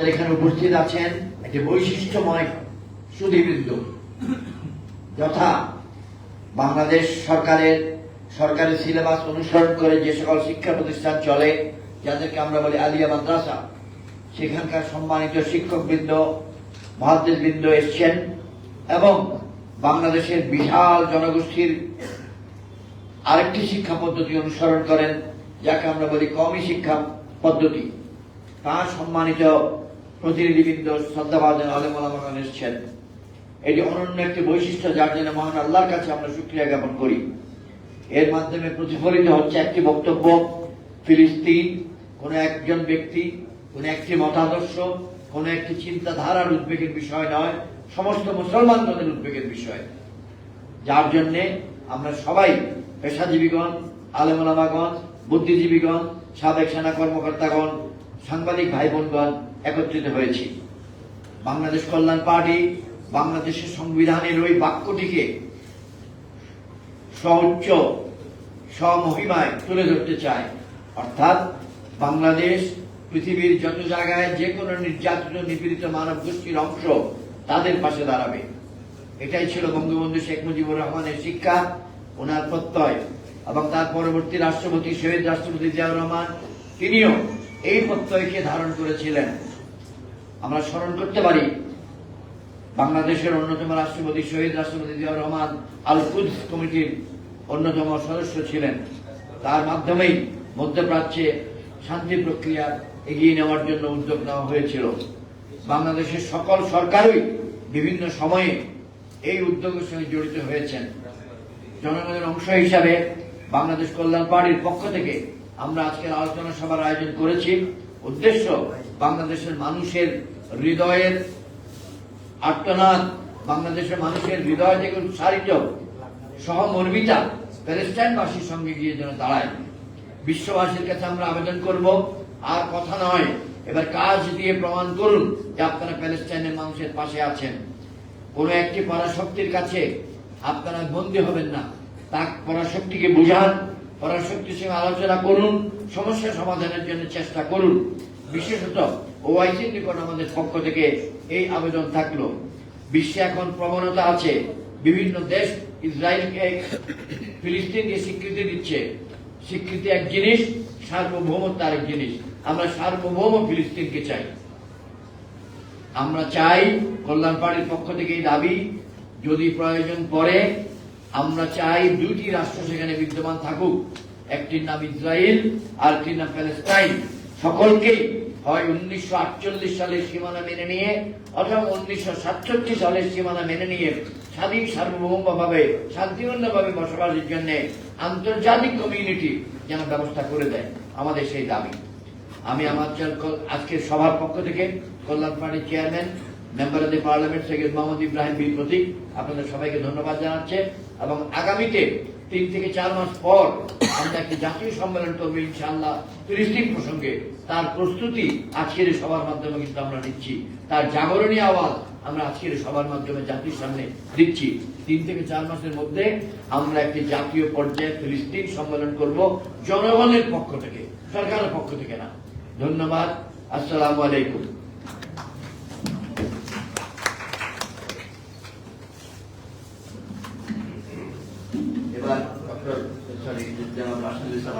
এখানে উপস্থিত আছেন একটি বৈশিষ্ট্যময় সুদীবৃন্দ যথা বাংলাদেশ সরকারের সরকারি সিলেবাস অনুসরণ করে যে সকল শিক্ষা প্রতিষ্ঠান চলে, যাদেরকে আমরা বলি আলিয়া মাদ্রাসা, সেখানকার সম্মানিত শিক্ষকবৃন্দ মহাদ্দেশবৃন্দ এসছেন এবং বাংলাদেশের বিশাল জনগোষ্ঠীর আরেকটি শিক্ষা পদ্ধতি অনুসরণ করেন, যাকে আমরা বলি কমই শিক্ষা পদ্ধতি। তার সম্মানিত প্রতিনিধিবৃন্দ, শ্রদ্ধাভাজন আলেমালামান এসছেন। এটি অনন্য একটি বৈশিষ্ট্য যার জন্য মহান আল্লাহর কাছে আমরা সুক্রিয়া জ্ঞাপন করি। এর মাধ্যমে প্রতিফলিত হচ্ছে একটি বক্তব্য, ফিলিস্তিন, কোন একজন ব্যক্তি, কোন একটি মতাদর্শ, কোন একটি চিন্তাধারার উদ্বেগের বিষয় নয়, সমস্ত মুসলমানদের উদ্বেগের বিষয়। যার জন্যে আমরা সবাই পেশাজীবীগণ, আলেমলামাগণ, বুদ্ধিজীবীগণ, সাবেক সেনা কর্মকর্তাগণ সাংবাদিক ভাই বোনগণ একত্রিত হয়েছি। বাংলাদেশ কল্যাণ পার্টি বাংলাদেশের সংবিধানের ওই বাক্যটিকে সউচ্চ স্বমহিমায় তুলে ধরতে চায়। অর্থাৎ বাংলাদেশ পৃথিবীর যত জায়গায় যে কোনো নির্যাতিত, নিপীড়িত মানব গোষ্ঠীর অংশ তাদের পাশে দাঁড়াবে। এটাই ছিল বঙ্গবন্ধু শেখ মুজিবুর রহমানের শিক্ষা, ওনার প্রত্যয়। এবং তার পরবর্তী রাষ্ট্রপতি শহীদ রাষ্ট্রপতি জিয়াউর রহমান, তিনিও এই প্রত্যয়কে ধারণ করেছিলেন। আমরা স্মরণ করতে পারি, বাংলাদেশের অন্যতম রাষ্ট্রপতি শহীদ রাষ্ট্রপতি জিয়াউর রহমান আল কুদস কমিটির অন্যতম সদস্য ছিলেন। তার মাধ্যমেই মধ্যপ্রাচ্যে শান্তি প্রক্রিয়া এগিয়ে নেওয়ার জন্য উদ্যোগ নেওয়া হয়েছিল। বাংলাদেশের সকল সরকারই বিভিন্ন সময়ে এই উদ্যোগের সঙ্গে জড়িত হয়েছেন। জনগণের অংশ হিসাবে বাংলাদেশ কল্যাণ পার্টির পক্ষ থেকে আমরা আজকের আলোচনা সভার আয়োজন করেছি। উদ্দেশ্য, বাংলাদেশের মানুষের হৃদয়ের আর্তনাদ, বাংলাদেশের মানুষের হৃদয় থেকে উৎসারিত সহমর্মিতা প্যালেস্টাইনবাসীর সঙ্গে গিয়ে যেন দাঁড়ায়। বিশ্ববাসীর কাছে আমরা আবেদন করব, আর কথা নয়, এবার কাজ দিয়ে প্রমাণ করুন যে আপনারা প্যালেস্টাইনের মানুষের পাশে আছেন। কোন একটি পরাশক্তির কাছে আপনারা বন্দী হবেন না। তা পরাশক্তিকে বুঝান পরাশক্তির সঙ্গে আলোচনা করুন, সমস্যা সমাধানের জন্য চেষ্টা করুন। বিশেষত ওআইসির নিকট আমাদের পক্ষ থেকে এই আবেদন থাকল। বিশ্বে এখন প্রবণতা আছে, বিভিন্ন দেশ ইসরায়েলকে ফিলিস্তিনকে স্বীকৃতি দিচ্ছে। স্বীকৃতি এক জিনিস, সার্বভৌমত্ব আরেক জিনিস। আমরা সার্বভৌম ফিলিস্তিনকে চাই। আমরা চাই কল্যাণ পার্টির পক্ষ থেকে এই দাবি, যদি প্রয়োজন পড়ে আমরা চাই দুটি রাষ্ট্র সেখানে বিদ্যমান থাকুক। একটির নাম ইসরায়েল আর একটির নাম প্যালেস্টাইন সকলকে হয় উনিশশো আটচল্লিশ সালের সীমানা মেনে নিয়ে অথবা উনিশশো সাতষট্টি সালের সীমানা মেনে নিয়ে স্বাধীন, সার্বভৌমভাবে, শান্তিপূর্ণভাবে বসবাসের জন্য আন্তর্জাতিক কমিউনিটি যেন ব্যবস্থা করে দেয়। আমাদের সেই দাবি। আমি আমার আজকের সভার পক্ষ থেকে কল্যাণ পার্টির chairman member of the parliament Syed Mohammad Ibrahim bin Pratik, আপনাদের সবাইকে ধন্যবাদ জানাচ্ছে। এবং আগামীতে তিন থেকে চার মাস পর আমরা একটি জাতীয় সম্মেলন করব ইনশাআল্লাহ, ফিলিস্তিন প্রসঙ্গে। তার প্রস্তুতি আজকের সবার মাধ্যমে কিন্তু আমরা নিচ্ছি। তার জাগরণী আওয়াজ আমরা আজকের সবার মাধ্যমে জাতির সামনে দিচ্ছি। তিন থেকে চার মাসের মধ্যে আমরা একটি জাতীয় পর্যায়ে ফিলিস্তিন সম্মেলন করব জনগণের পক্ষ থেকে, সরকারের পক্ষ থেকে না। ধন্যবাদ, আসসালামু আলাইকুম। সরি আমার বাসা দিয়েছে